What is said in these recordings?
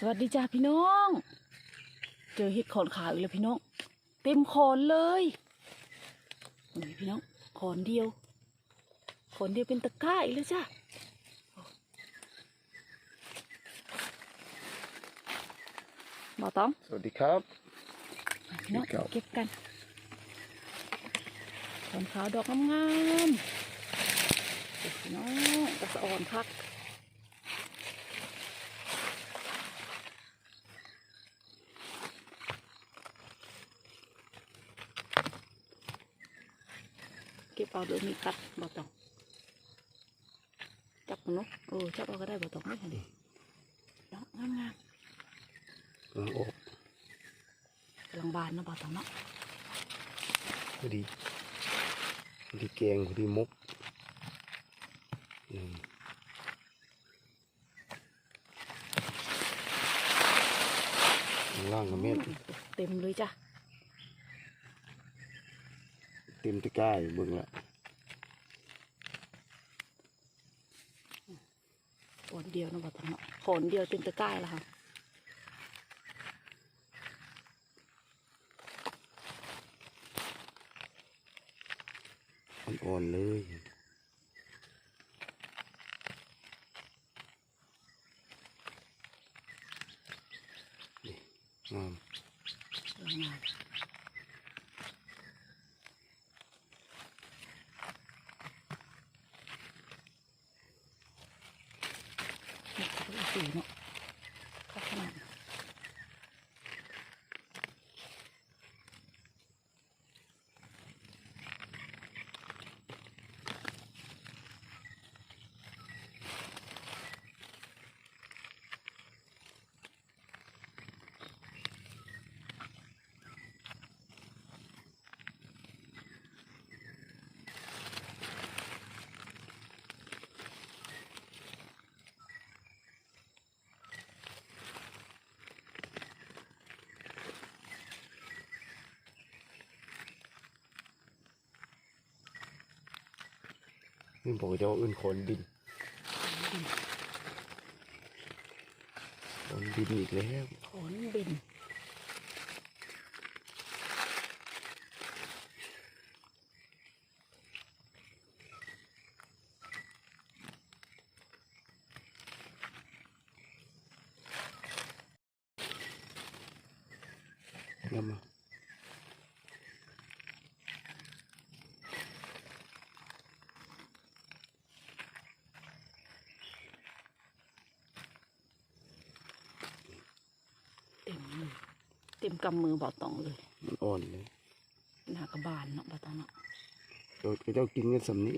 สวัสดีจ้าพี่น้อง เจอเห็ดขอนขาวอีกแล้วพี่น้อง เต็มขอนเลยนี่พี่น้องขอนเดียวขอนเดียวเป็นตะกร้าอีกแล้วจ้าบอต้องสวัสดีครับพี่น้องครับเก็บกันขอนขาวดอกงามๆโอ้พี่น้องกระสะอ่อนพัก เก็บเอาโดยมีกัดบ่ต้องจับมันเนาะเออจับเอาก็ได้บ่ต้องไม่เห็นางก็เม็ดเต็มเลเต็มตะกร้าอยู่เบิ่งละขอนเดียวนะบ่ต้องเนาะขนเดียวเต็มตะกร้าแล้วค่ะอ่อนๆเลยนี่งามกำลังงามนี่ก็เป็นสีเนาะเข้าขนาดนั้น นี่บอกจะว่าอื่นขนดินขนดินอีกแล้วขอนบินแล้วมา เต็มเลย เต็มกำมือบ่อตองเลย มันอ่อนเลยหน้ากระบาลเนาะบ่อตองเนาะโดยเจ้ากินกันสำนี้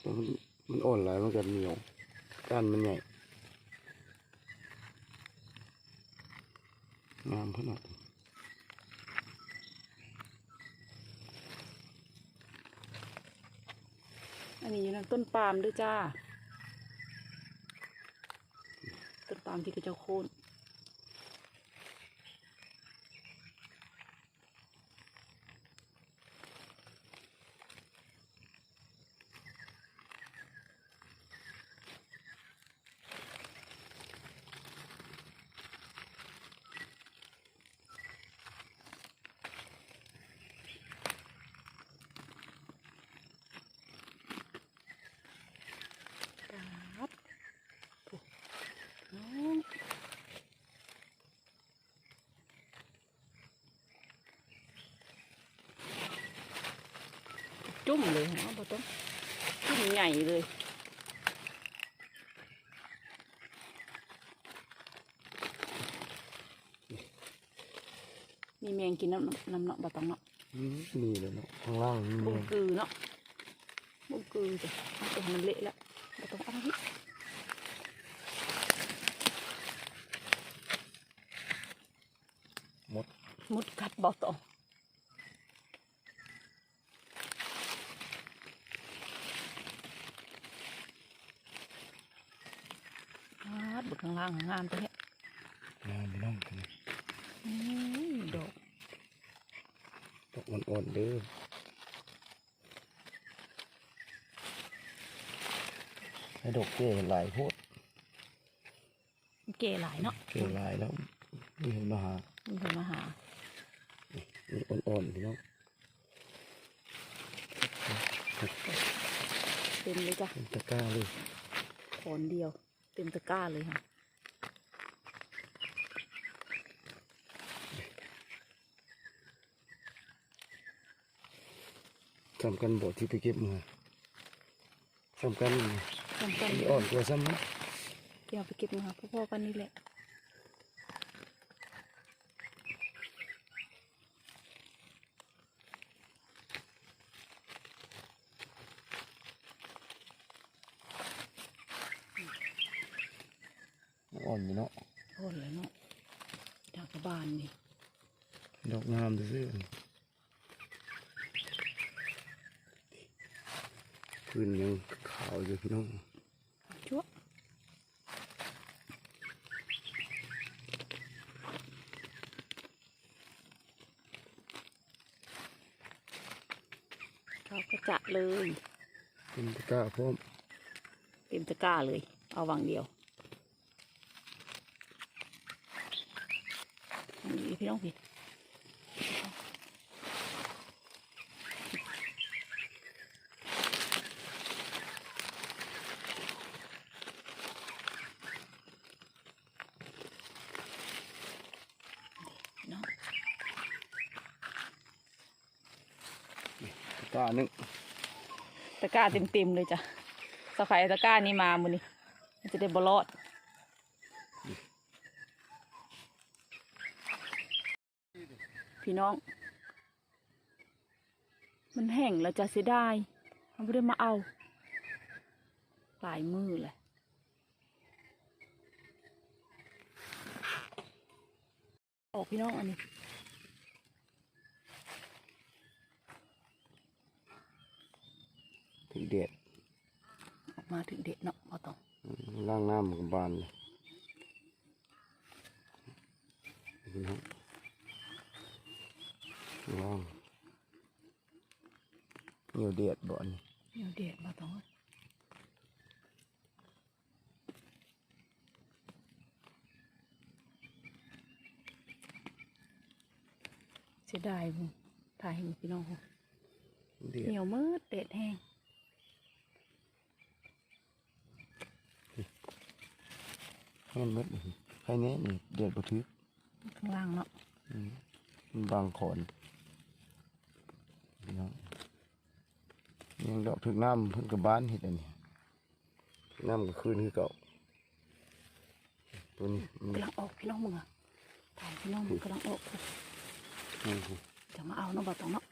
แต่มันมันอ่อนหลายมันก็เหนียวก้านมันใหญ่งามขนาดอันนี้อยู่นั่นต้นปาล์มด้วยจ้า ต้นปาล์มที่กระเจ้าโค่น จุ่มเลยนะบ่ต้องจุ่มใหญ่เลยมีแมงกินน้ำน้ำเนาะบ่ต้องเนาะอืมนี่เลยเนาะข้างล่างนี่บุ้แม่งกือเนาะบุ้งกือจ้ะเอาตัวให้มันเละแล้วบ่ต้องเอาที่มดมุดกัดบ่ต้องฮาดเบึกข้าง ล่างงามตัวเนี้ยงามพี่น้องตัวนี้อืมดอกดอกอ่อนๆเด้อให้ดอกเก้หลายโพดเก๋หลายเนาะเกลายแล้วนี่เห็นมาหามีคนมาหานี่อ่อนๆพี่น้องเต็มเลยจ้ะเป็นตะกร้าเลยขอนเดียว เต็มตะกร้าเลยค่ะ สำคัญบ่ที่ไปเก็บมาสำคัญนี่สำคัญอันนี้อ่อนกว่าซ้ำนะเดี๋ยวไปเก็บมาพ่อๆกันนี่แหละอ่อนอยู่เนาะโอ้เลยเนาะทางกระบานนี่ ดอกงามซื่อ พื้นยังขาวอยู่พี่น้องชั่วเขาก็จะเลยเป็นตะกร้าพร้อมเต็มตะกร้าเลย เอาวังเดียวนนี้พี่น้องพี่น้อง ตะ กร้าหนึ่งตะกร้าเต็มๆเลยจ้ะสะไครตะกร้านี้มามือนี้มันจะได้บรอดพี่น้อง มันแห้งแล้วจะเสียดายมันไม่ได้มาเอา หลายมือเลยออกพี่น้องอันนี้ ถึงเด็ด ออก มาถึงเด็ดเนาะพอต้องล่างน้ำกับบานเลยพี่น้องล่างเหนียวเด็ดบ่อนเดี๋ยวเด็ดมาต้องเสียดายบุถ่ายให้พี่น้องเขาเด็ดเหนียวมืดเด็ดแห้ง ให้มันมืดเลยใครเนี้ยนี่เด็ดบ่ทึกข้างล่างเนาะอืมมันบางขอนพี่น้องยังดอกถึกน้ำเพิ่นกับบ้านเห็ดอันนี้น้ำก็คืนคือเก่าตัวนี้มันกำลังออกพี่น้องมึงอะถ่ายพี่น้องมึงกำลังออกอืมจะมาเอาเนาะบ่ต้องเนาะ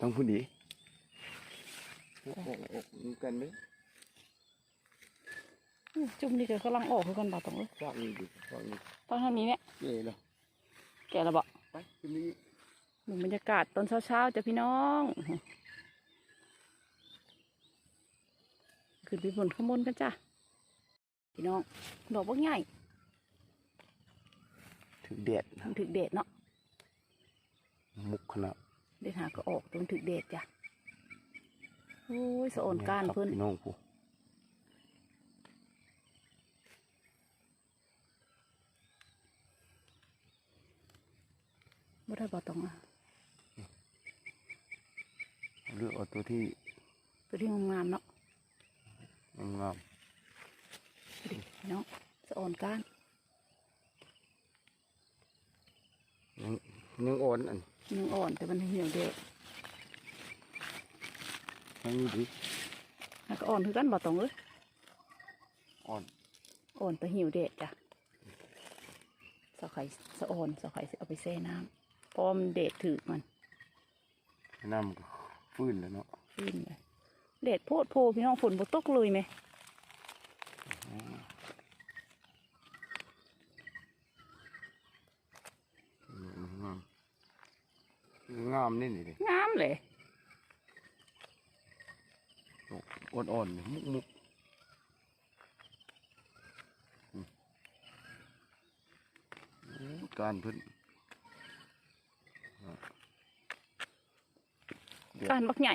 ต้องพูดดีออกออกออกเหมือนกันเลย อื้อ จุ่มนี่ก็กำลังออกคือกันบ่ต้องเลยฝากนี่ดิฝากนี่ตอนนี้เนี่ยเย่แล้วแกละบ่ไปขึ้นนี้หนึ่งบรรยากาศตอนเช้าๆจ้ะพี่น้องขึ้นไปบนข้างบนกันจ้ะพี่น้องดอกบักใหญ่ถึงเด็ดมันถึกเดดเนาะมุกขนาดเดดหาก็ออกตรงถึกเดดจ้ะโอ้ยสะอ่อนการเพิ่นพี่น้องผู้ บ่ได้บ่ต้องอะเลือกเอาตัวที่ตัวที่งามๆเนาะงามดูดิพี่น้องสะอ่อนการๆยังยังอ่อนอันยังอ่อนแต่มันเหี่ยวเดดยังอยู่ดีแล้วก็อ่อนคือกันบ่ต้องเอ้ยอ่อนอ่อนแต่หิวเด็ดจ้ะสะไข่สะอ่อนสะไข่สิเอาไปแช่น้ำเพราะว่ามันเด็ดถือมันน้ำก็ฟื้นแล้วเนาะขึ้นเลยเด็ดโพดโพพี่น้องฝนบ่ตกเลยไหมงามงามนี่นี่ดิงามเลยอ่อนๆนี่มุกมุกอืมโอ้การเพิ่นอะเด็ด การบักใหญ่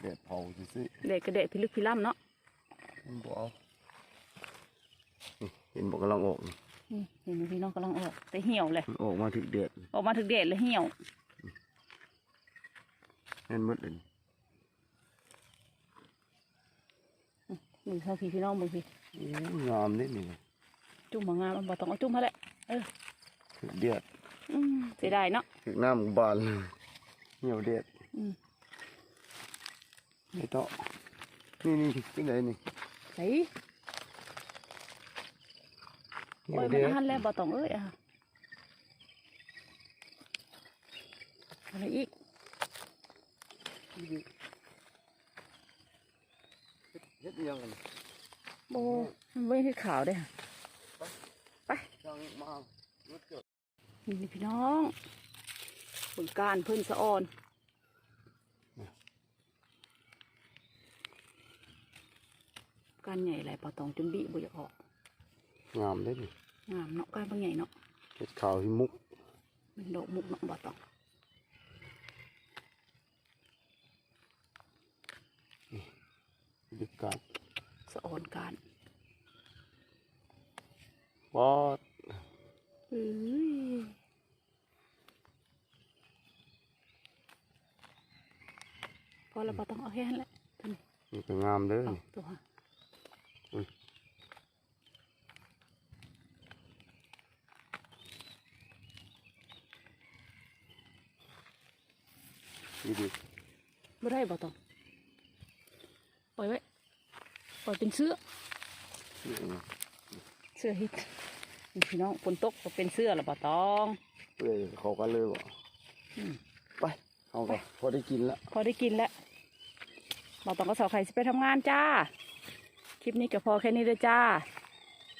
เด็ดเผาซื่อเด็ดก็เด็ดพิลึกพิล่ำเนาะๆมันบ่เอาเห็นบอกกำลังออกนี่นี่เห็นไหมพี่น้องกำลังออกแต่เหี่ยวเลยมันออกมาถึงเดือดออกมาถึงเด็ดเลยเหี่ยวแน่นหมดเลยมือเท่าพี่พี่น้องมือพี่โอ้ยงามนิดหนึ่งจุ่มมางามมันบ่ต้องเอาจุ่มมาแหละถึงเดือดอืมเสียดายเนาะถึงน้ำบานเลยเหี่ยวเดือด อืมไม่ต้องนี่นี่ที่ไหนนี่ใส่เหี่โอ้ยยวมัเดืนอดหันแล้วบ่ต้องเอ้ยอะอะไรอีกเฮ็ดยังกันโบมันไม่ได้ขาวเด้อจังมากรถเกิดนี่พี่น้องผลการเพิ่นสะออน การใหญ่หลายปอตองจนบีบ่อยากออก งามเลยนี่งามเนาะการบางใหญ่เนาะเห็ดขาวหิมุกเป็นดอกมุกเนาะบ่ตองดึกกาดสะออนการปอดเอ้ยพอแล้วบ่ต้องเอาแค่นั้นแหละตัวนี้นี่ก็งามเลยเอานี่ตัว ดีดีไม่ได้บ่ตองปล่อยไว้ปล่อยเป็นเสื้อนี่นะเสื้อฮิตนี่พี่น้องฝนตกก็เป็นเสื้อละบ่ตองเปื่อยเขากันเลยบ่อืมไปเอาไปพอได้กินละพอได้กินแล้วบ่ตองก็สาวไข่สิไปทำงานจ้าคลิปนี้ก็พอแค่นี้เด้อจ้า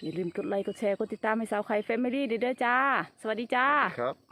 อย่าลืมกดไลค์กดแชร์กดติดตามให้สาวไข่แฟมิลี่เด้อจ้า สวัสดีจ้าครับ